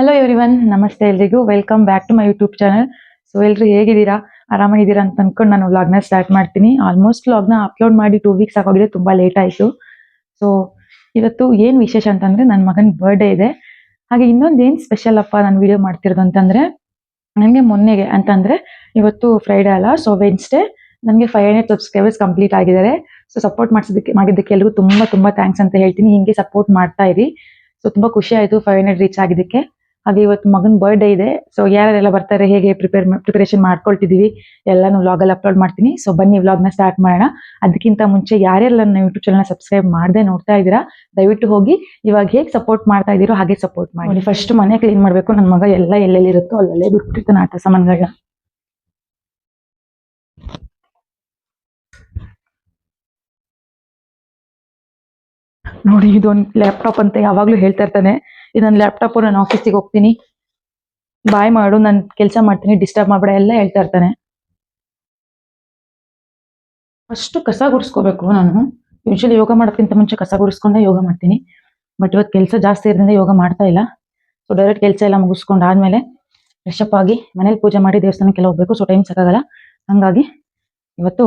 Hello everyone ನಮಸ್ತೆ ಎಲ್ರಿಗೂ. Welcome back to my YouTube channel so ಎಲ್ರು ಹೇಗಿದ್ದೀರಾ? ಆರಾಮಾಗಿದ್ದೀರಾ ಅಂತ ಅನ್ಕೊಂಡು ನಾನು ವ್ಲಾಗ್ನ ಸ್ಟಾರ್ಟ್ ಮಾಡ್ತೀನಿ. ಆಲ್ಮೋಸ್ಟ್ ವ್ಲಾಗ್ನ ಅಪ್ಲೋಡ್ ಮಾಡಿ ಟೂ ವೀಕ್ಸ್ ಆಗೋಗಿದೆ, ತುಂಬಾ ಲೇಟ್ ಆಯಿತು. ಸೊ ಇವತ್ತು ಏನು ವಿಶೇಷ ಅಂತಂದರೆ ನನ್ನ ಮಗನ ಬರ್ಡೇ ಇದೆ. ಹಾಗೆ ಇನ್ನೊಂದು ಏನು ಸ್ಪೆಷಲ್ ಅಪ್ಪ ನಾನು ವಿಡಿಯೋ ಮಾಡ್ತಿರೋದು ಅಂತಂದ್ರೆ, ನನಗೆ ಮೊನ್ನೆಗೆ ಅಂತಂದ್ರೆ ಇವತ್ತು ಫ್ರೈಡೇ ಅಲ್ಲ ಸೊ ವೆನ್ಸ್ಡೇ ನನಗೆ ಫೈವ್ ಹಂಡ್ರೆಡ್ ಸಬ್ಸ್ಕ್ರೈಬರ್ಸ್ ಕಂಪ್ಲೀಟ್ ಆಗಿದ್ದಾರೆ. ಸೊ ಸಪೋರ್ಟ್ ಮಾಡಿಸೋದಕ್ಕೆ ಮಾಡಿದ್ದಕ್ಕೆ ಎಲ್ಲರಿಗೂ ತುಂಬಾ ತುಂಬಾ ಥ್ಯಾಂಕ್ಸ್ ಅಂತ ಹೇಳ್ತೀನಿ. ಹಿಂಗೆ ಸಪೋರ್ಟ್ ಮಾಡ್ತಾ ಇರಿ. ಸೊ ತುಂಬಾ ಖುಷಿ ಆಯಿತು ಫೈವ್ ಹಂಡ್ರೆಡ್ ರೀಚ್ ಆಗಿದ್ದಕ್ಕೆ. ಹಾಗೆ ಇವತ್ತು ಮಗನ ಬರ್ಡೇ ಇದೆ. ಸೊ ಯಾರೆಲ್ಲ ಬರ್ತಾರೆ, ಹೇಗೆ ಪ್ರಿಪೇರ್ ಪ್ರಿಪರೇಷನ್ ಮಾಡ್ಕೊಳ್ತಿದೀವಿ ಎಲ್ಲಾನು ವ್ಲಾಗ್ ಅಲ್ಲಿ ಅಪ್ಲೋಡ್ ಮಾಡ್ತೀನಿ. ಸೊ ಬನ್ನಿ ವ್ಲಾಗ್ನ ಸ್ಟಾರ್ಟ್ ಮಾಡೋಣ. ಅದಕ್ಕಿಂತ ಮುಂಚೆ ಯಾರೆಲ್ಲ ನನ್ನ ಯೂಟ್ಯೂಬ್ ಚಾನಲ್ ಸಬ್ಸ್ಕ್ರೈಬ್ ಮಾಡದೆ ನೋಡ್ತಾ ಇದ್ದೀರಾ, ದಯವಿಟ್ಟು ಹೋಗಿ. ಇವಾಗ ಹೇಗೆ ಸಪೋರ್ಟ್ ಮಾಡ್ತಾ ಇದೀರೋ ಹಾಗೆ ಸಪೋರ್ಟ್ ಮಾಡಿ. ಫಸ್ಟ್ ಮನೆ ಕ್ಲೀನ್ ಮಾಡ್ಬೇಕು. ನನ್ನ ಮಗ ಎಲ್ಲ ಎಲ್ಲೆಲ್ಲಿರುತ್ತೋ ಅಲ್ಲಲ್ಲೇ ಬಿಟ್ಬಿಟ್ಟಿರ್ತಾನೆ ಆಟ ಸಾಮಾನುಗಳನ್ನ ನೋಡಿ ಇದೊಂದು ಲ್ಯಾಪ್ಟಾಪ್ ಅಂತ ಯಾವಾಗ್ಲೂ ಹೇಳ್ತಾ ಇರ್ತಾನೆ. ಇದೊಂದು ಲ್ಯಾಪ್ಟಾಪ್ ನಾನು ಆಫೀಸಿಗೆ ಹೋಗ್ತೀನಿ. ಬಾಯ್ ಮಾಡು, ನಾನು ಕೆಲಸ ಮಾಡ್ತೀನಿ ಡಿಸ್ಟರ್ಬ್ ಮಾಡ್ಬೇಡ, ಎಲ್ಲ ಹೇಳ್ತಾ ಇರ್ತಾನೆ. ಫಸ್ಟ್ ಕಸ ಗುಡಿಸ್ಕೋಬೇಕು ನಾನು. ಯೂಶಲಿ ಯೋಗ ಮಾಡೋಕ್ಕಿಂತ ಮುಂಚೆ ಕಸ ಗುಡಿಸ್ಕೊಂಡೆ ಯೋಗ ಮಾಡ್ತೀನಿ. ಬಟ್ ಇವತ್ತು ಕೆಲಸ ಜಾಸ್ತಿ ಇರೋದ್ರಿಂದ ಯೋಗ ಮಾಡ್ತಾ ಇಲ್ಲ. ಸೊ ಡೈರೆಕ್ಟ್ ಕೆಲಸ ಎಲ್ಲ ಮುಗಿಸ್ಕೊಂಡು ಆದ್ಮೇಲೆ ಫ್ರೆಶ್ ಅಪ್ ಆಗಿ ಮನೇಲಿ ಪೂಜೆ ಮಾಡಿ ದೇವಸ್ಥಾನಕ್ಕೆಲ್ಲ ಹೋಗ್ಬೇಕು. ಸೊ ಟೈಮ್ ಸಾಕಾಗಲ್ಲ. ಹಂಗಾಗಿ ಇವತ್ತು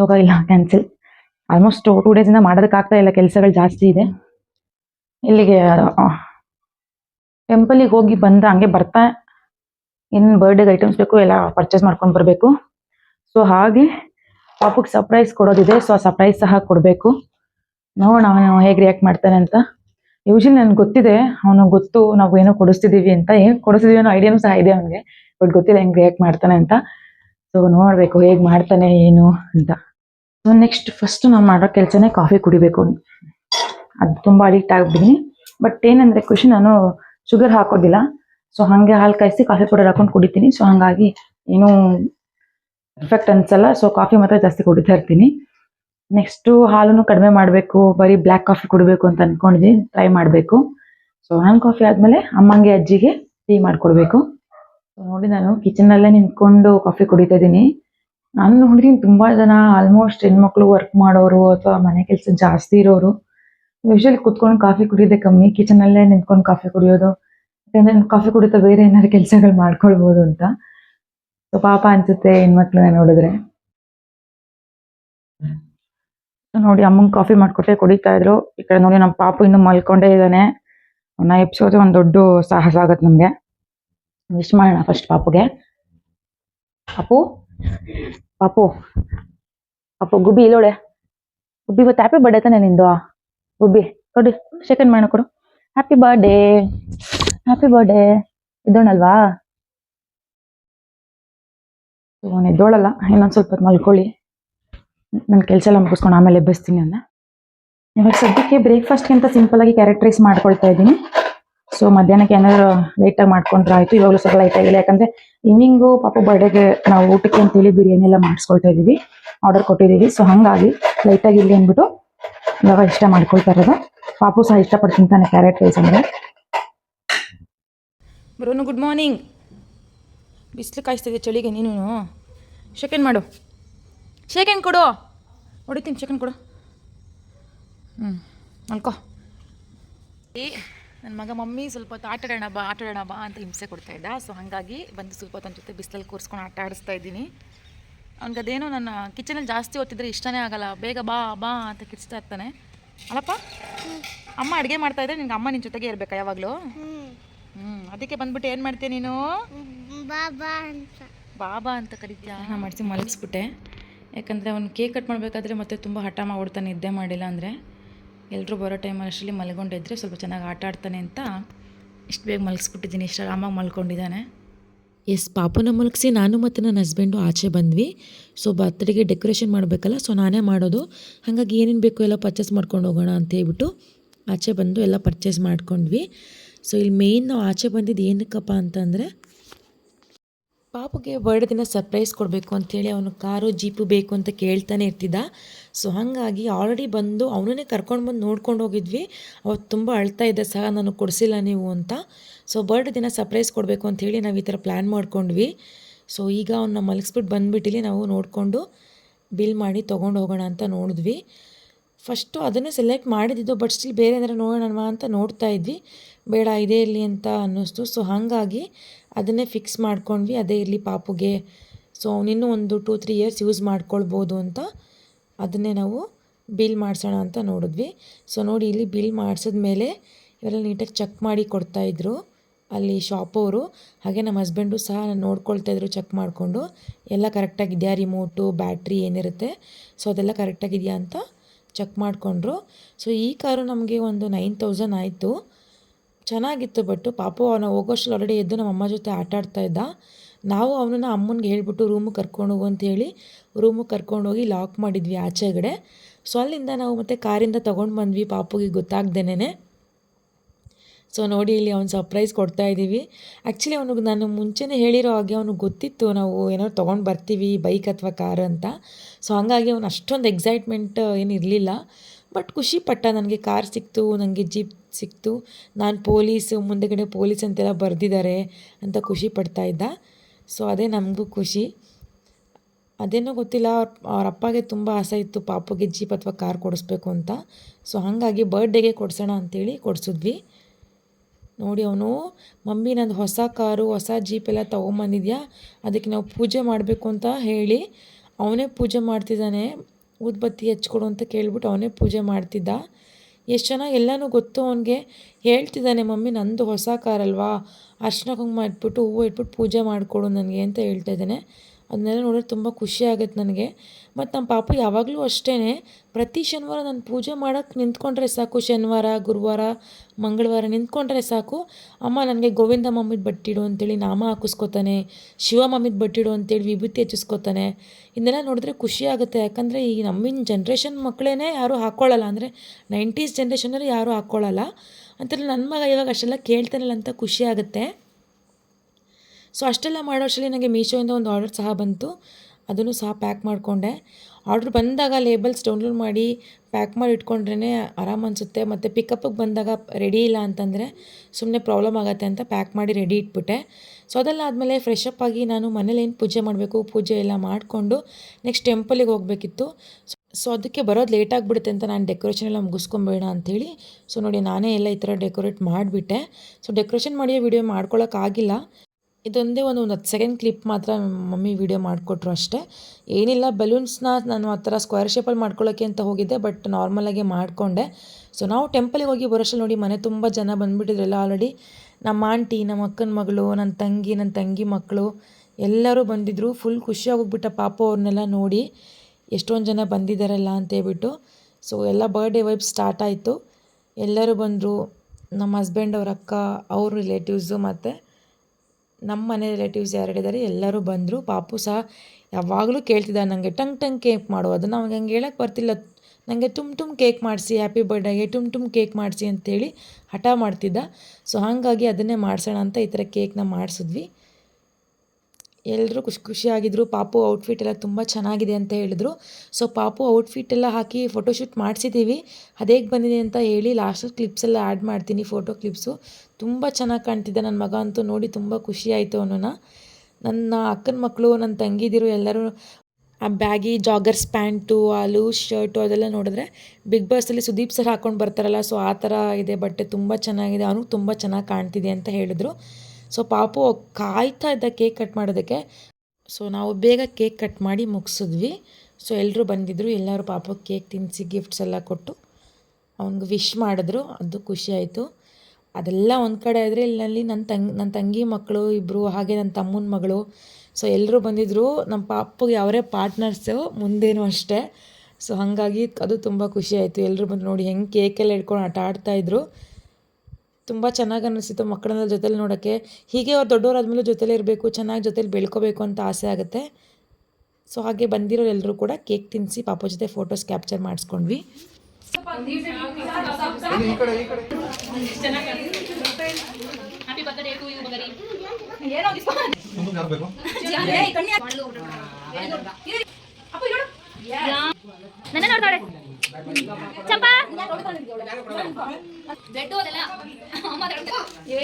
ಯೋಗ ಇಲ್ಲ ಕ್ಯಾನ್ಸಲ್ ಆಲ್ಮೋಸ್ಟ್ ಟೂ ಡೇಸ್ ಇಂದ ಮಾಡೋದಕ್ಕಾಗ್ತಾ ಇಲ್ಲ, ಕೆಲಸಗಳು ಜಾಸ್ತಿ ಇದೆ. ಇಲ್ಲಿಗೆ ಟೆಂಪಲಿಗೆ ಹೋಗಿ ಬಂದ ಹಂಗೆ ಬರ್ತಾ ಇನ್ ಬರ್ಡೇಗೆ ಐಟಮ್ಸ್ ಬೇಕು ಎಲ್ಲ ಪರ್ಚೇಸ್ ಮಾಡ್ಕೊಂಡು ಬರಬೇಕು. ಸೊ ಹಾಗೆ ಪಾಪುಗೆ ಸರ್ಪ್ರೈಸ್ ಕೊಡೋದಿದೆ ಸೊ ಆ ಸರ್ಪ್ರೈಸ್ ಸಹ ಕೊಡಬೇಕು. ನೋಡೋಣ ಅವನು ಹೇಗೆ ರಿಯಾಕ್ಟ್ ಮಾಡ್ತಾನೆ ಅಂತ. ಯೂಶಲಿ ನನ್ಗೆ ಗೊತ್ತಿದೆ, ಅವನು ಗೊತ್ತು, ನಾವು ಏನೋ ಕೊಡಿಸ್ತಿದ್ದೀವಿ ಅಂತ. ಏನು ಕೊಡಿಸಿದೀವಿ ಅನ್ನೋ ಐಡಿಯಾನು ಸಹ ಇದೆ ಅವನಿಗೆ ಬಟ್ ಗೊತ್ತಿಲ್ಲ ಹೆಂಗೆ ರಿಯಾಕ್ಟ್ ಮಾಡ್ತಾನೆ ಅಂತ. ಸೊ ನೋಡ್ಬೇಕು ಹೇಗ್ ಮಾಡ್ತಾನೆ, ಏನು ಅಂತ. ಸೊ ನೆಕ್ಸ್ಟ್ ಫಸ್ಟ್ ನಾನು ಮಾಡೋ ಕೆಲಸನೇ ಕಾಫಿ ಕುಡಿಬೇಕು. ಅದು ತುಂಬಾ ಅಡಿಕ್ಟ್ ಆಗ್ಬಿಟ್ಟಿದ್ದೀನಿ ಬಟ್ ಏನಂದ್ರೆ ಖುಷಿ ನಾನು ಶುಗರ್ ಹಾಕೋದಿಲ್ಲ. ಸೊ ಹಂಗೆ ಹಾಲು ಕಾಯಿಸಿ ಕಾಫಿ ಪೌಡರ್ ಹಾಕೊಂಡು ಕುಡಿತೀನಿ. ಸೊ ಹಾಗಾಗಿ ಏನು ಎಫೆಕ್ಟ್ ಅನ್ಸಲ್ಲ. ಸೊ ಕಾಫಿ ಮಾತ್ರ ಜಾಸ್ತಿ ಕುಡಿತಾ ಇರ್ತೀನಿ. ನೆಕ್ಸ್ಟ್ ಹಾಲನ್ನು ಕಡಿಮೆ ಮಾಡಬೇಕು. ಬರೀ ಬ್ಲ್ಯಾಕ್ ಕಾಫಿ ಕುಡಬೇಕು ಅಂತ ಅನ್ಕೊಂಡಿದ್ದೀನಿ ಟ್ರೈ ಮಾಡಬೇಕು. ಸೊ ಹ್ಯಾಂಡ್ ಕಾಫಿ ಆದಮೇಲೆ ಅಮ್ಮಂಗೆ, ಅಜ್ಜಿಗೆ ಟೀ ಮಾಡಿಕೊಡ್ಬೇಕು. ಸೊ ನೋಡಿ ನಾನು ಕಿಚನ್ ಅಲ್ಲೇ ನಿಂತ್ಕೊಂಡು ಕಾಫಿ ಕುಡಿತಾ ಇದ್ದೀನಿ. ನಾನು ನೋಡಿದೀನಿ ತುಂಬಾ ಜನ ಆಲ್ಮೋಸ್ಟ್ ಹೆಣ್ಮಕ್ಳು ವರ್ಕ್ ಮಾಡೋರು ಅಥವಾ ಮನೆ ಕೆಲಸ ಜಾಸ್ತಿ ಇರೋರು. ಯೂಶಲಿ ಕುತ್ಕೊಂಡು ಕಾಫಿ ಕುಡಿಯೋದೇ ಕಮ್ಮಿ ಕಿಚನ್ ಅಲ್ಲೇ ನಿಂತ್ಕೊಂಡು ಕಾಫಿ ಕುಡಿಯೋದು. ಯಾಕಂದ್ರೆ ಕಾಫಿ ಕುಡಿತಾ ಬೇರೆ ಏನಾದ್ರು ಕೆಲಸಗಳು ಮಾಡ್ಕೊಳ್ಬೋದು ಅಂತ. ಸೊ ಪಾಪ ಅನ್ಸುತ್ತೆ ಹೆಣ್ಮಕ್ಳನ್ನ ನೋಡಿದ್ರೆ. ನೋಡಿ ಅಮ್ಮಂಗ್ ಕಾಫಿ ಮಾಡ್ಕೊಟ್ಟೆ, ಕುಡಿತಾ ಇದ್ರು. ಈ ಕಡೆ ನೋಡಿ ನಮ್ಮ ಪಾಪು ಇನ್ನು ಮಲ್ಕೊಂಡೇ ಇದ್ದಾನೆ. ಅವನ್ನ ಎಪ್ಸೋದು ಒಂದ್ ದೊಡ್ಡ ಸಾಹಸ ಆಗತ್ತೆ ನಮ್ಗೆ. ವಿಶ್ ಮಾಡೋಣ ಫಸ್ಟ್ ಪಾಪುಗೆ. ಪಾಪು? ಪಾಪು. ಪಾಪು, ಗುಬ್ಬಿ ಇಲ್ಲೋಡೆ ಗುಬ್ಬಿ ಇವತ್ತು ಹ್ಯಾಪಿ ಬರ್ಡೇ ತಾನೆ ನಿಂದು. ಗುಬ್ಬಿ. ಕೊಡಿ ಸೆಕೆಂಡ್ ಮಾಡೋ ಕೊಡು. ಹ್ಯಾಪಿ ಬರ್ಡೇ ಹ್ಯಾಪಿ ಬರ್ಡೇ ಇದ್ದೋಣಲ್ವಾ ಅವನು ಎದ್ದೋಳಲ್ಲ ಇನ್ನೊಂದು ಸ್ವಲ್ಪ ಮಲ್ಕೊಳ್ಳಿ. ನನ್ನ ಕೆಲಸ ಎಲ್ಲ ಮುಗಿಸ್ಕೊಂಡು ಆಮೇಲೆ ಎಬ್ಬಿಸ್ತೀನಿ ಅನ್ನ. ಇವಾಗ ಸದ್ಯಕ್ಕೆ ಬ್ರೇಕ್ಫಾಸ್ಟ್ಗಿಂತ ಸಿಂಪಲ್ ಆಗಿ ಕ್ಯಾರೆಕ್ಟರೈಸ್ ಮಾಡ್ಕೊಳ್ತಾ ಇದ್ದೀನಿ. ಸೊ ಮಧ್ಯಾಹ್ನಕ್ಕೆ ಏನಾದ್ರು ಲೈಟಾಗಿ ಮಾಡ್ಕೊಂಡ್ರೆ ಆಯ್ತು, ಇವಾಗಲೂ ಸ್ವಲ್ಪ ಲೈಟ್ ಆಗಿಲ್ಲ. ಯಾಕಂದ್ರೆ ಈವ್ನಿಂಗು ಪಾಪ ಬರ್ಡೇಗೆ ನಾವು ಊಟಕ್ಕೆ ಅಂತೇಳಿ ಬಿರಿಯಾನಿ ಎಲ್ಲ ಮಾಡಿಸ್ಕೊಳ್ತಾ ಇದೀವಿ ಆರ್ಡರ್ ಕೊಟ್ಟಿದ್ದೀವಿ. ಸೊ ಹಂಗಾಗಿ ಲೈಟಾಗಿ ಇಲ್ಲಿ ಅಂದ್ಬಿಟ್ಟು ಇವಾಗ ಇಷ್ಟ ಮಾಡ್ಕೊಳ್ತಾ ಇರೋದು. ಪಾಪು ಸಹ ಇಷ್ಟಪಟ್ಟು ತಿಂತಾನೆ ಕ್ಯಾರೆಟ್ ರೈಸ್ ಅಂದ್ರೆ. ಬರೋನು ಗುಡ್ ಮಾರ್ನಿಂಗ್ ಬಿಸಿಲು ಕಾಯಿಸ್ತಿದೆ ಚಳಿಗೆ ನೀನು. ಶೇಕನ್ ಮಾಡು. ಶೇಕನ್ ಕೊಡು. ಹೊಡಿತೀನಿ ಶೇಕನ್ ಕೊಡು. ಹ್ಞೂ ಅಲ್ಕೋ ಏ ನನ್ನ ಮಗ ಮಮ್ಮಿ ಸ್ವಲ್ಪ ಹೊತ್ತು ಆಟ ಆಡೋಣ ಬಾ ಆಟಾಡೋಣ ಬಾ ಅಂತ ಹಿಂಸೆ ಕೊಡ್ತಾ ಇದ್ದ. ಸೊ ಹಾಗಾಗಿ ಬಂದು ಸ್ವಲ್ಪ ಹೊತ್ತು ಜೊತೆ ಬಿಸಿಲಲ್ಲಿ ಕೂರಿಸ್ಕೊಂಡು ಆಟ ಆಡಿಸ್ತಾ ಇದ್ದೀನಿ. ಅವ್ನಿಗೆ ಅದೇನೋ ನನ್ನ ಕಿಚನಲ್ಲಿ ಜಾಸ್ತಿ ಓದ್ತಿದ್ರೆ ಇಷ್ಟನೇ ಆಗಲ್ಲ. ಬೇಗ ಬಾ ಬಾ ಅಂತ ಕಿರಿಸ್ತಾ ಇರ್ತಾನೆ. ಅಲ್ಲಪ್ಪ ಅಮ್ಮ ಅಡುಗೆ ಮಾಡ್ತಾ ಇದ್ರೆ ನಿನ್ಗೆ ಅಮ್ಮ ನಿನ್ನ ಜೊತೆಗೆ ಇರಬೇಕಾ ಯಾವಾಗಲೂ? ಹ್ಞೂ ಅದಕ್ಕೆ ಬಂದ್ಬಿಟ್ಟು ಏನು ಮಾಡ್ತೀಯ ನೀನು? ಬಾಬಾ ಅಂತ. ಬಾಬಾ ಅಂತ ಕರಿತೀಯ? ನಾನು ಮಾಡಿಸಿ ಮಲಗಿಸ್ಬಿಟ್ಟೆ. ಯಾಕಂದರೆ ಅವ್ನು ಕೇಕ್ ಕಟ್ ಮಾಡಬೇಕಾದ್ರೆ ಮತ್ತೆ ತುಂಬ ಹಠ ಮಾಡ್ಬಿಡ್ತಾನೆ ನಿದ್ದೆ ಮಾಡಿಲ್ಲ ಅಂದರೆ. ಎಲ್ಲರೂ ಬರೋ ಟೈಮಲ್ಲಿ ಅಷ್ಟರಲ್ಲಿ ಮಲ್ಕೊಂಡಿದ್ರೆ ಸ್ವಲ್ಪ ಚೆನ್ನಾಗಿ ಆಟ ಆಡ್ತಾನೆ ಅಂತ ಇಷ್ಟು ಬೇಗ ಮಲಗಿಸ್ಬಿಟ್ಟಿದ್ದೀನಿ ಇಷ್ಟು ಆರಾಮಾಗಿ ಮಲ್ಕೊಂಡಿದ್ದಾನೆ. ಎಸ್ ಪಾಪುನ ಮಲಗಿಸಿ ನಾನು ಮತ್ತು ನನ್ನ ಹಸ್ಬೆಂಡು ಆಚೆ ಬಂದ್ವಿ. ಸೊ ಬರ್ತ್ಡೇಗೆ ಡೆಕೋರೇಷನ್ ಮಾಡಬೇಕಲ್ಲ ಸೊ ನಾನೇ ಮಾಡೋದು. ಹಾಗಾಗಿ ಏನೇನು ಬೇಕು ಎಲ್ಲ ಪರ್ಚೇಸ್ ಮಾಡ್ಕೊಂಡು ಹೋಗೋಣ ಅಂತ ಹೇಳ್ಬಿಟ್ಟು ಆಚೆ ಬಂದು ಎಲ್ಲ ಪರ್ಚೇಸ್ ಮಾಡ್ಕೊಂಡ್ವಿ. ಸೊ ಇಲ್ಲಿ ಮೇಯ್ನ್ ನಾವು ಆಚೆ ಬಂದಿದ್ದು ಏನಕ್ಕಪ್ಪ ಅಂತಂದರೆ ಪಾಪುಗೆ ಬರ್ಡೇ ದಿನ ಸರ್ಪ್ರೈಸ್ ಕೊಡಬೇಕು ಅಂಥೇಳಿ ಅವನು ಕಾರು, ಜೀಪು ಬೇಕು ಅಂತ ಕೇಳ್ತಾನೆ ಇರ್ತಿದ್ದ. ಸೊ ಹಾಗಾಗಿ ಆಲ್ರೆಡಿ ಬಂದು ಅವನನ್ನೇ ಕರ್ಕೊಂಡು ಬಂದು ನೋಡ್ಕೊಂಡು ಹೋಗಿದ್ವಿ. ಅವತ್ತು ತುಂಬ ಅಳ್ತಾ ಇದ್ದ, ಸಹ, ನಾನು ಕೊಡಿಸಿಲ್ಲ ನೀವು ಅಂತ. ಸೊ ಬರ್ಡ್ ದಿನ ಸರ್ಪ್ರೈಸ್ ಕೊಡಬೇಕು ಅಂಥೇಳಿ ನಾವು ಈ ಥರ ಪ್ಲ್ಯಾನ್ ಮಾಡ್ಕೊಂಡ್ವಿ. ಸೊ ಈಗ ಅವನ್ನ ಮಲಗಿಸ್ಬಿಟ್ಟು ಬಂದುಬಿಟ್ಟಿಲಿ ನಾವು ನೋಡಿಕೊಂಡು ಬಿಲ್ ಮಾಡಿ ತೊಗೊಂಡು ಹೋಗೋಣ ಅಂತ ನೋಡಿದ್ವಿ. ಫಸ್ಟು ಅದನ್ನೇ ಸೆಲೆಕ್ಟ್ ಮಾಡಿದ್ದು ಬಟ್ ಸ್ಟಿಲ್ ಬೇರೆ ಏನಾರು ನೋಡೋಣ ಅಂತ ನೋಡ್ತಾ ಇದ್ವಿ. ಬೇಡ, ಇದೇ ಇರಲಿ ಅಂತ ಅನ್ನಿಸ್ತು. ಸೊ ಹಾಗಾಗಿ ಅದನ್ನೇ ಫಿಕ್ಸ್ ಮಾಡ್ಕೊಂಡ್ವಿ. ಅದೇ ಇರಲಿ ಪಾಪುಗೆ. ಸೊ ಅವನಿನ್ನೂ ಒಂದು ಟೂ ತ್ರೀ ಇಯರ್ಸ್ ಯೂಸ್ ಮಾಡ್ಕೊಳ್ಬೋದು ಅಂತ ಅದನ್ನೇ ನಾವು ಬಿಲ್ ಮಾಡಿಸೋಣ ಅಂತ ನೋಡಿದ್ವಿ. ಸೊ ನೋಡಿ ಇಲ್ಲಿ ಬಿಲ್ ಮಾಡಿಸಿದ್ಮೇಲೆ ಇವರೆಲ್ಲ ನೀಟಾಗಿ ಚೆಕ್ ಮಾಡಿ ಕೊಡ್ತಾಯಿದ್ರು ಅಲ್ಲಿ ಶಾಪವರು ಹಾಗೆ ನಮ್ಮ ಹಸ್ಬೆಂಡು ಸಹ ನೋಡ್ಕೊಳ್ತಾ ಇದ್ರು ಚೆಕ್ ಮಾಡಿಕೊಂಡು. ಎಲ್ಲ ಕರೆಕ್ಟಾಗಿದೆಯಾ ರಿಮೋಟು ಬ್ಯಾಟ್ರಿ ಏನಿರುತ್ತೆ? ಸೊ ಅದೆಲ್ಲ ಕರೆಕ್ಟಾಗಿದೆಯಾ ಅಂತ ಚೆಕ್ ಮಾಡಿಕೊಂಡ್ರು. ಸೊ ಈ ಕಾರು ನಮಗೆ ಒಂದು ನೈನ್ ತೌಸಂಡ್ ಆಯಿತು. ಚೆನ್ನಾಗಿತ್ತು ಬಟ್ಟು ಪಾಪು ಅವನು ಹೋಗೋಷ್ಟು ಆಲ್ರೆಡಿ ಎದ್ದು ನಮ್ಮ ಅಮ್ಮ ಜೊತೆ ಆಟ ಆಡ್ತಾ ಇದ್ದ. ನಾವು ಅವನನ್ನ ಅಮ್ಮನಿಗೆ ಹೇಳ್ಬಿಟ್ಟು ರೂಮಿಗೆ ಕರ್ಕೊಂಡು ಹೋಗು ಅಂತ ಹೇಳಿ ರೂಮಿಗೆ ಕರ್ಕೊಂಡೋಗಿ ಲಾಕ್ ಮಾಡಿದ್ವಿ ಆಚೆಗಡೆ ಸೊ ಅಲ್ಲಿಂದ ನಾವು ಮತ್ತೆ ಕಾರಿಂದ ತೊಗೊಂಡು ಬಂದ್ವಿ ಪಾಪುಗೆ ಗೊತ್ತಾಗ್ದೇನೆ ಸೊ ನೋಡಿ ಇಲ್ಲಿ ಅವ್ನು ಸರ್ಪ್ರೈಸ್ ಕೊಡ್ತಾ ಇದ್ದೀವಿ. ಆ್ಯಕ್ಚುಲಿ ಅವನಿಗೆ ನಾನು ಮುಂಚೆನೇ ಹೇಳಿರೋ ಹಾಗೆ ಅವ್ನಿಗೆ ಗೊತ್ತಿತ್ತು ನಾವು ಏನಾದ್ರು ತೊಗೊಂಡು ಬರ್ತೀವಿ ಬೈಕ್ ಅಥವಾ ಕಾರ್ ಅಂತ. ಸೊ ಹಾಗಾಗಿ ಅವ್ನು ಅಷ್ಟೊಂದು ಎಕ್ಸೈಟ್ಮೆಂಟ್ ಏನಿರಲಿಲ್ಲ ಬಟ್ ಖುಷಿ ಪಟ್ಟ ನನಗೆ ಕಾರ್ ಸಿಕ್ತು ನನಗೆ ಜೀಪ್ ಸಿಕ್ತು. ನಾನು ಪೊಲೀಸು, ಮುಂದೆಗಡೆ ಪೊಲೀಸ್ ಅಂತೆಲ್ಲ ಬರೆದಿದ್ದಾರೆ ಅಂತ ಖುಷಿ ಪಡ್ತಾ ಇದ್ದ. ಸೊ ಅದೇ ನಮಗೂ ಖುಷಿ. ಅದೇನೋ ಗೊತ್ತಿಲ್ಲ, ಅವ್ರ ಅವ್ರ ಅಪ್ಪಗೆ ತುಂಬ ಆಸೆ ಇತ್ತು, ಪಾಪುಗೆ ಜೀಪ್ ಅಥವಾ ಕಾರ್ ಕೊಡಿಸ್ಬೇಕು ಅಂತ. ಸೊ ಹಾಗಾಗಿ ಬರ್ಡೇಗೆ ಕೊಡ್ಸೋಣ ಅಂತೇಳಿ ಕೊಡಿಸಿದ್ವಿ. ನೋಡಿ ಅವನು, ಮಮ್ಮಿ, ನಂದು ಹೊಸ ಕಾರು, ಹೊಸ ಜೀಪ್ ಎಲ್ಲ ತೊಗೊಂಬಂದಿದ್ಯಾ? ಅದಕ್ಕೆ ನಾವು ಪೂಜೆ ಮಾಡಬೇಕು ಅಂತ ಹೇಳಿ ಅವನೇ ಪೂಜೆ ಮಾಡ್ತಿದ್ದಾನೆ. ಊದ್ಬತ್ತಿ ಹಚ್ಕೊಡು ಅಂತ ಕೇಳ್ಬಿಟ್ಟು ಅವನೇ ಪೂಜೆ ಮಾಡ್ತಿದ್ದ. ಎಷ್ಟು ಚೆನ್ನಾಗಿ ಎಲ್ಲನೂ ಗೊತ್ತು ಅವನಿಗೆ. ಹೇಳ್ತಿದ್ದಾನೆ, ಮಮ್ಮಿ, ನಂದು ಹೊಸ ಕಾರಲ್ವಾ ಅರ್ಶಿನ ಕುಂಕುಮ ಇಟ್ಬಿಟ್ಟು ಹೂವು ಇಟ್ಬಿಟ್ಟು ಪೂಜೆ ಮಾಡಿಕೊಡು ನನಗೆ ಅಂತ ಹೇಳ್ತಾ ಇದ್ದಾನೆ. ಅದನ್ನೆಲ್ಲ ನೋಡಿದ್ರೆ ತುಂಬ ಖುಷಿ ಆಗುತ್ತೆ ನನಗೆ. ಮತ್ತು ನಮ್ಮ ಪಾಪು ಯಾವಾಗಲೂ ಅಷ್ಟೇ ಪ್ರತಿ ಶನಿವಾರ ನಾನು ಪೂಜೆ ಮಾಡೋಕ್ಕೆ ನಿಂತ್ಕೊಂಡ್ರೆ ಸಾಕು. ಶನಿವಾರ, ಗುರುವಾರ, ಮಂಗಳವಾರ ನಿಂತ್ಕೊಂಡ್ರೆ ಸಾಕು. ಅಮ್ಮ ನನಗೆ ಗೋವಿಂದ ಮಮ್ಮಿದ ಬಟ್ಟಿಡು ಅಂತೇಳಿ ನಾಮ ಹಾಕಿಸ್ಕೊತಾನೆ. ಶಿವ ಮಮ್ಮಿದ ಬಟ್ಟಿಡು ಅಂತೇಳಿ ವಿಭೂತಿ ಹೆಚ್ಚಿಸ್ಕೊತಾನೆ. ಇದನ್ನೆಲ್ಲ ನೋಡಿದ್ರೆ ಖುಷಿ ಆಗುತ್ತೆ. ಯಾಕಂದರೆ ಈ ನಮ್ಮಿನ ಜನ್ರೇಷನ್ ಮಕ್ಕಳೇ ಯಾರೂ ಹಾಕ್ಕೊಳ್ಳಲ್ಲ ಅಂದರೆ ನೈಂಟೀಸ್ ಜನ್ರೇಷನಲ್ಲಿ ಯಾರೂ ಹಾಕ್ಕೊಳ್ಳಲ್ಲ ಅಂತೇಳಿ ನನ್ನ ಮಗ ಇವಾಗ ಅಷ್ಟೆಲ್ಲ ಕೇಳ್ತಾನಲ್ಲ ಅಂತ ಖುಷಿ ಆಗುತ್ತೆ. ಸೊ ಅಷ್ಟೆಲ್ಲ ಮಾಡೋಷ್ಟರಲ್ಲಿ ನನಗೆ ಮೀಶೋಯಿಂದ ಒಂದು ಆರ್ಡರ್ ಸಹ ಬಂತು. ಅದನ್ನು ಸಹ ಪ್ಯಾಕ್ ಮಾಡಿಕೊಂಡೆ. ಆರ್ಡ್ರ್ ಬಂದಾಗ ಲೇಬಲ್ಸ್ ಡೌನ್ಲೋಡ್ ಮಾಡಿ ಪ್ಯಾಕ್ ಮಾಡಿ ಇಟ್ಕೊಂಡ್ರೇ ಆರಾಮ್ ಅನಿಸುತ್ತೆ. ಮತ್ತು ಪಿಕಪ್ಪಿಗೆ ಬಂದಾಗ ರೆಡಿ ಇಲ್ಲ ಅಂತಂದರೆ ಸುಮ್ಮನೆ ಪ್ರಾಬ್ಲಮ್ ಆಗುತ್ತೆ ಅಂತ ಪ್ಯಾಕ್ ಮಾಡಿ ರೆಡಿ ಇಟ್ಬಿಟ್ಟೆ. ಸೊ ಅದೆಲ್ಲ ಆದಮೇಲೆ ಫ್ರೆಶ್ ಅಪ್ ಆಗಿ ನಾನು ಮನೇಲಿ ಏನು ಪೂಜೆ ಮಾಡಬೇಕು, ಪೂಜೆ ಎಲ್ಲ ಮಾಡಿಕೊಂಡು ನೆಕ್ಸ್ಟ್ ಟೆಂಪಲಿಗೆ ಹೋಗಬೇಕಿತ್ತು. ಸೊ ಅದಕ್ಕೆ ಬರೋದು ಲೇಟ್ ಆಗಿಬಿಡುತ್ತೆ ಅಂತ ನಾನು ಡೆಕೋರೇಷನ್ ಎಲ್ಲ ಮುಗಿಸ್ಕೊಂಬೇಡ ಅಂಥೇಳಿ ಸೊ ನೋಡಿ ನಾನೇ ಎಲ್ಲ ಈ ಥರ ಡೆಕೋರೇಟ್ ಮಾಡಿಬಿಟ್ಟೆ. ಸೊ ಡೆಕೋರೇಷನ್ ಮಾಡಿ ವಿಡಿಯೋ ಮಾಡ್ಕೊಳ್ಳೋಕ್ಕಾಗಿಲ್ಲ ಇದೊಂದೇ ಒಂದು ಒಂದು ಹತ್ತು ಸೆಕೆಂಡ್ ಕ್ಲಿಪ್ ಮಾತ್ರ ಮಮ್ಮಿ ವಿಡಿಯೋ ಮಾಡಿಕೊಟ್ರು ಅಷ್ಟೇ. ಏನಿಲ್ಲ ಬಲೂನ್ಸ್ನ ನಾನು ಆ ಥರ ಸ್ಕ್ವೇರ್ ಶೇಪಲ್ಲಿ ಮಾಡ್ಕೊಳ್ಳೋಕೆ ಅಂತ ಹೋಗಿದ್ದೆ ಬಟ್ ನಾರ್ಮಲಾಗೆ ಮಾಡಿಕೊಂಡೆ. ಸೊ ನಾವು ಟೆಂಪಲಿಗೆ ಹೋಗಿ ಬರೋಷ್ಟು ನೋಡಿ ಮನೆ ತುಂಬ ಜನ ಬಂದುಬಿಟ್ಟಿದ್ರಲ್ಲ ಆಲ್ರೆಡಿ ನಮ್ಮ ಆಂಟಿ ನಮ್ಮ ಅಕ್ಕನ ಮಗಳು, ನನ್ನ ತಂಗಿ ನನ್ನ ತಂಗಿ ಮಕ್ಕಳು ಎಲ್ಲರೂ ಬಂದಿದ್ದರು ಫುಲ್ ಖುಷಿಯಾಗೋಗ್ಬಿಟ್ಟ ಪಾಪ ಅವ್ರನ್ನೆಲ್ಲ ನೋಡಿ ಎಷ್ಟೊಂದು ಜನ ಬಂದಿದ್ದಾರಲ್ಲ ಅಂತೇಳ್ಬಿಟ್ಟು ಸೊ ಎಲ್ಲ ಬರ್ಡೇ ವೈಬ್ ಸ್ಟಾರ್ಟ್ ಆಯಿತು. ಎಲ್ಲರೂ ಬಂದರು. ನಮ್ಮ ಹಸ್ಬೆಂಡ್ ಅವ್ರ ಅಕ್ಕ, ಅವ್ರ ರಿಲೇಟಿವ್ಸು ಮತ್ತು ನಮ್ಮ ಮನೆ ರಿಲೇಟಿವ್ಸ್ ಯಾರಿದ್ದಾರೆ, ಎಲ್ಲರೂ ಬಂದರು. ಪಾಪು ಸಹ ಯಾವಾಗಲೂ ಕೇಳ್ತಿದ್ದ ನನಗೆ ಟಂಗ್ ಟಂಗ್ ಕೇಕ್ ಮಾಡು. ಅದು ನಾವು ಹಂಗೆ ಹೇಳಕ್ಕೆ ಬರ್ತಿಲ್ಲ. ನನಗೆ ಟುಮ್ ಟುಮ್ ಕೇಕ್ ಮಾಡಿಸಿ ಹ್ಯಾಪಿ ಬರ್ಡೇಗೆ ಟುಮ್ ಟುಮ್ ಕೇಕ್ ಮಾಡಿಸಿ ಅಂತೇಳಿ ಹಠ ಮಾಡ್ತಿದ್ದ. ಸೊ ಹಾಗಾಗಿ ಅದನ್ನೇ ಮಾಡಿಸೋಣ ಅಂತ ಈ ಥರ ಕೇಕ್ನ ಮಾಡಿಸಿದ್ವಿ. ಎಲ್ಲರೂ ಖುಷಿ ಖುಷಿಯಾಗಿದ್ದರು ಪಾಪು ಔಟ್ಫಿಟ್ ಎಲ್ಲ ತುಂಬ ಚೆನ್ನಾಗಿದೆ ಅಂತ ಹೇಳಿದ್ರು. ಸೊ ಪಾಪು ಔಟ್ಫಿಟ್ ಎಲ್ಲ ಹಾಕಿ ಫೋಟೋಶೂಟ್ ಮಾಡಿಸಿದ್ದೀವಿ ಅದೇಗೆ ಬಂದಿದೆ ಅಂತ ಹೇಳಿ ಲಾಸ್ಟ್ ಕ್ಲಿಪ್ಸ್ ಎಲ್ಲ ಆ್ಯಡ್ ಮಾಡ್ತೀನಿ ಫೋಟೋ ಕ್ಲಿಪ್ಸು ತುಂಬ ಚೆನ್ನಾಗಿ ಕಾಣ್ತಿದ್ದೆ ನನ್ನ ಮಗ ಅಂತೂ ನೋಡಿ ತುಂಬ ಖುಷಿ ಆಯಿತು ನನ್ನ ಅಕ್ಕನ ಮಕ್ಕಳು ನನ್ನ ತಂಗಿದಿರು ಎಲ್ಲರೂ ಆ ಬ್ಯಾಗಿ, ಜಾಗರ್ಸ್ ಪ್ಯಾಂಟು ಆ ಲೂಸ್ ಶರ್ಟು ಅದೆಲ್ಲ ನೋಡಿದ್ರೆ ಬಿಗ್ ಬಾಸಲ್ಲಿ ಸುದೀಪ್ ಸರ್ ಹಾಕ್ಕೊಂಡು ಬರ್ತಾರಲ್ಲ, ಸೊ ಆ ಥರ ಇದೆ, ಬಟ್ಟೆ ತುಂಬ ಚೆನ್ನಾಗಿದೆ, ಅವನು ತುಂಬ ಚೆನ್ನಾಗಿ ಕಾಣ್ತಿದೆ ಅಂತ ಹೇಳಿದ್ರು. ಸೊ ಪಾಪು ಕಾಯ್ತಾ ಇದ್ದ ಕೇಕ್ ಕಟ್ ಮಾಡೋದಕ್ಕೆ, ಸೊ ನಾವು ಬೇಗ ಕೇಕ್ ಕಟ್ ಮಾಡಿ ಮುಗಿಸಿದ್ವಿ. ಸೊ ಎಲ್ಲರೂ ಬಂದಿದ್ದರು ಎಲ್ಲರೂ ಪಾಪು ಕೇಕ್ ತಿನ್ನಿಸಿ ಗಿಫ್ಟ್ಸ್ ಎಲ್ಲ ಕೊಟ್ಟು, ಅವ್ನಿಗೆ ವಿಶ್ ಮಾಡಿದ್ರು, ಅದು ಖುಷಿಯಾಯಿತು ಅದೆಲ್ಲ ಒಂದು ಕಡೆ ಆದರೆ ಇಲ್ಲಿ ನನ್ನ ತಂಗಿ ನನ್ನ ತಂಗಿ ಮಕ್ಕಳು ಇಬ್ಬರು ಹಾಗೆ ನನ್ನ ತಮ್ಮನ ಮಗಳು. ಸೊ ಎಲ್ಲರೂ ಬಂದಿದ್ದರು ನಮ್ಮ ಪಾಪಗೆ ಅವರೇ ಪಾರ್ಟ್ನರ್ಸು ಮುಂದೇನು ಅಷ್ಟೇ. ಸೊ ಹಾಗಾಗಿ ಅದು ತುಂಬ ಖುಷಿ ಆಯಿತು. ಎಲ್ಲರೂ ಬಂದು ನೋಡಿ ಹೆಂಗೆ ಕೇಕೆಲ್ಲ ಹಿಡ್ಕೊಂಡು ಆಟ ಆಡ್ತಾಯಿದ್ರು ತುಂಬ ಚೆನ್ನಾಗಿ ಅನ್ನಿಸ್ತಿತ್ತು ಮಕ್ಕಳನ್ನ ಜೊತೇಲಿ ನೋಡೋಕ್ಕೆ. ಹೀಗೆ ಅವ್ರು ದೊಡ್ಡವರಾದ್ಮೇಲೆ ಜೊತೇಲಿ ಇರಬೇಕು ಚೆನ್ನಾಗಿ ಜೊತೇಲಿ ಬೆಳ್ಕೋಬೇಕು ಅಂತ ಆಸೆ ಆಗುತ್ತೆ. ಸೊ ಹಾಗೆ ಬಂದಿರೋ ಎಲ್ಲರೂ ಕೂಡ ಕೇಕ್ ತಿನ್ನಿಸಿ ಪಾಪ ಜೊತೆ ಫೋಟೋಸ್ ಕ್ಯಾಪ್ಚರ್ ಮಾಡಿಸ್ಕೊಂಡ್ವಿ. ನನ್ನ ನೋಡ್ತಾಳೆ ಚಂಪಾ ಬೆಡ್ಡು ಅದೆಲ್ಲ ಅಮ್ಮ ಏ,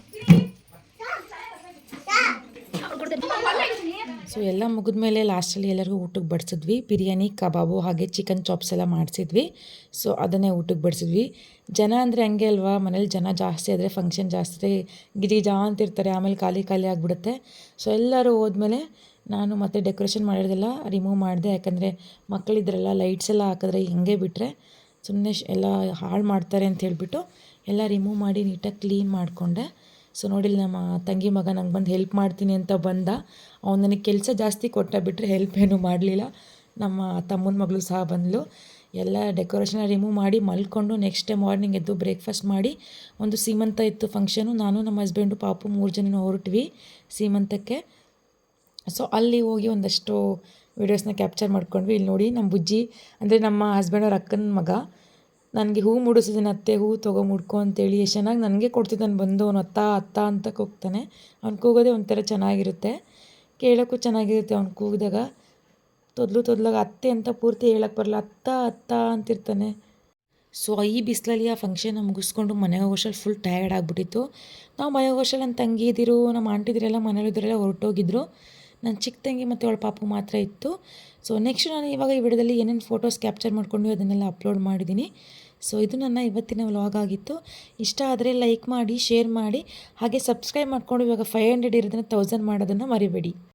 so ಎಲ್ಲ ಮುಗಿದ ಮೇಲೆ ಲಾಸ್ಟಲ್ಲಿ ಎಲ್ಲರಿಗೂ ಊಟಕ್ಕೆ ಬಡಿಸಿದ್ವಿ. ಬಿರಿಯಾನಿ, ಕಬಾಬು ಹಾಗೆ ಚಿಕನ್ ಚಾಪ್ಸ್ ಎಲ್ಲ ಮಾಡಿಸಿದ್ವಿ. ಸೊ ಅದನ್ನೇ ಊಟಕ್ಕೆ ಬಡಿಸಿದ್ವಿ. ಜನ ಅಂದರೆ ಹಂಗೆ ಅಲ್ವಾ? ಮನೇಲಿ ಜನ ಜಾಸ್ತಿ ಆದರೆ ಫಂಕ್ಷನ್ ಜಾಸ್ತಿ ಗಿರಿಜಾ ಅಂತಿರ್ತಾರೆ. ಆಮೇಲೆ ಖಾಲಿ ಖಾಲಿ ಆಗಿಬಿಡುತ್ತೆ. ಸೊ ಎಲ್ಲರೂ ಹೋದ್ಮೇಲೆ ನಾನು ಮತ್ತೆ ಡೆಕೋರೇಷನ್ ಮಾಡಿರೋದೆಲ್ಲ ರಿಮೂವ್ ಮಾಡಿದೆ. ಯಾಕಂದರೆ ಮಕ್ಕಳಿದ್ರೆಲ್ಲ ಲೈಟ್ಸ್ ಎಲ್ಲ ಹಾಕಿದ್ರೆ ಹಿಂಗೆ ಬಿಟ್ಟರೆ ಸುಮ್ಮನೆ ಎಲ್ಲ ಹಾಳು ಮಾಡ್ತಾರೆ ಅಂತ ಹೇಳಿಬಿಟ್ಟು ಎಲ್ಲ ರಿಮೂವ್ ಮಾಡಿ ನೀಟಾಗಿ ಕ್ಲೀನ್ ಮಾಡಿಕೊಂಡೆ. ಸೊ ನೋಡಿಲ್ಲ ನಮ್ಮ ತಂಗಿ ಮಗ ನಂಗೆ ಬಂದು ಹೆಲ್ಪ್ ಮಾಡ್ತೀನಿ ಅಂತ ಬಂದ. ಅವ್ನು ನನಗೆ ಕೆಲಸ ಜಾಸ್ತಿ ಕೊಟ್ಟ ಬಿಟ್ಟರೆ ಹೆಲ್ಪ್ ಏನೂ ಮಾಡಲಿಲ್ಲ. ನಮ್ಮ ತಮ್ಮನ ಮಗಳು ಸಹ ಬಂದಳು ಎಲ್ಲ ಡೆಕೋರೇಷನ್ ರಿಮೂವ್ ಮಾಡಿ ಮಲ್ಕೊಂಡು ನೆಕ್ಸ್ಟ್ ಡೇ ಮಾರ್ನಿಂಗ್ ಎದ್ದು ಬ್ರೇಕ್ಫಾಸ್ಟ್ ಮಾಡಿ ಒಂದು ಸೀಮಂತ ಇತ್ತು ಫಂಕ್ಷನು ನಾನು, ನಮ್ಮ ಹಸ್ಬೆಂಡು ಪಾಪು ಮೂರು ಜನ ಹೊರಟ್ವಿ ಸೀಮಂತಕ್ಕೆ. ಸೊ ಅಲ್ಲಿ ಹೋಗಿ ಒಂದಷ್ಟು ವೀಡಿಯೋಸ್ನ ಕ್ಯಾಪ್ಚರ್ ಮಾಡ್ಕೊಂಡ್ವಿ. ಇಲ್ಲಿ ನೋಡಿ ನಮ್ಮ ಬುಜ್ಜಿ, ಅಂದರೆ ನಮ್ಮ ಹಸ್ಬೆಂಡ್ ಅವ್ರ ಅಕ್ಕನ ಮಗ. ನನಗೆ ಹೂ ಮುಡಿಸಿದ್ದೀನಿ ಅತ್ತೆ, ಹೂ ತೊಗೊ ಮುಡ್ಕೊ ಅಂತೇಳಿ ಎಷ್ಟು ಚೆನ್ನಾಗಿ ನನಗೆ ಕೊಡ್ತಿದ್ದಾನೆ, ಬಂದು ಅವನು ಅತ್ತ ಅತ್ತ ಅಂತ ಕೂಗ್ತಾನೆ. ಅವ್ನು ಕೂಗೋದೇ ಒಂಥರ ಚೆನ್ನಾಗಿರುತ್ತೆ. ಕೇಳೋಕ್ಕೂ ಚೆನ್ನಾಗಿರುತ್ತೆ ಅವ್ನು ಕೂಗಿದಾಗ. ತೊದ್ಲು ತೊದ್ಲಾಗ ಅತ್ತೆ ಅಂತ ಪೂರ್ತಿ ಹೇಳಕ್ಕೆ ಬರಲ್ಲ, ಅತ್ತ ಅತ್ತ ಅಂತಿರ್ತಾನೆ. ಸೊ, ಈ ಬಿಸಿಲಲ್ಲಿ ಆ ಫಂಕ್ಷನ್ನ ಮುಗಿಸ್ಕೊಂಡು ಮನೆಗೆ ಹೋಗೋಷಲ್ಲಿ ಫುಲ್ ಟಯರ್ಡ್ ಆಗಿಬಿಟ್ಟಿತ್ತು. ನಾವು ಮನೆಗೆ ಹೋಗೋಷಲ್ಲಿ ನನ್ನ ತಂಗಿದಿರು ನಮ್ಮ ಆಂಟಿದ್ರೆಲ್ಲ ಮನೇಲಿದ್ದರೆಲ್ಲ ಹೊರಟೋಗಿದ್ರು. ನನ್ನ ಚಿಕ್ಕ ತಂಗಿ ಮತ್ತು ಅವಳ ಪಾಪು ಮಾತ್ರ ಇತ್ತು. ಸೊ ನೆಕ್ಸ್ಟ್ ನಾನು ಇವಾಗ ಈ ವಿಡಿಯೋದಲ್ಲಿ ಏನೇನು ಫೋಟೋಸ್ ಕ್ಯಾಪ್ಚರ್ ಮಾಡ್ಕೊಂಡು ಅದನ್ನೆಲ್ಲ ಅಪ್ಲೋಡ್ ಮಾಡಿದ್ದೀನಿ ಸೊ ಇದು ನನ್ನ ಇವತ್ತಿನ ವ್ಲಾಗ್ ಆಗಿತ್ತು. ಇಷ್ಟ ಆದರೆ ಲೈಕ್ ಮಾಡಿ, ಶೇರ್ ಮಾಡಿ, ಹಾಗೆ ಸಬ್ಸ್ಕ್ರೈಬ್ ಮಾಡ್ಕೊಂಡು ಇವಾಗ ಫೈವ್ ಹಂಡ್ರೆಡ್ ಇರೋದನ್ನು ತೌಸಂಡ್ ಮಾಡೋದನ್ನು ಮರಿಬೇಡಿ.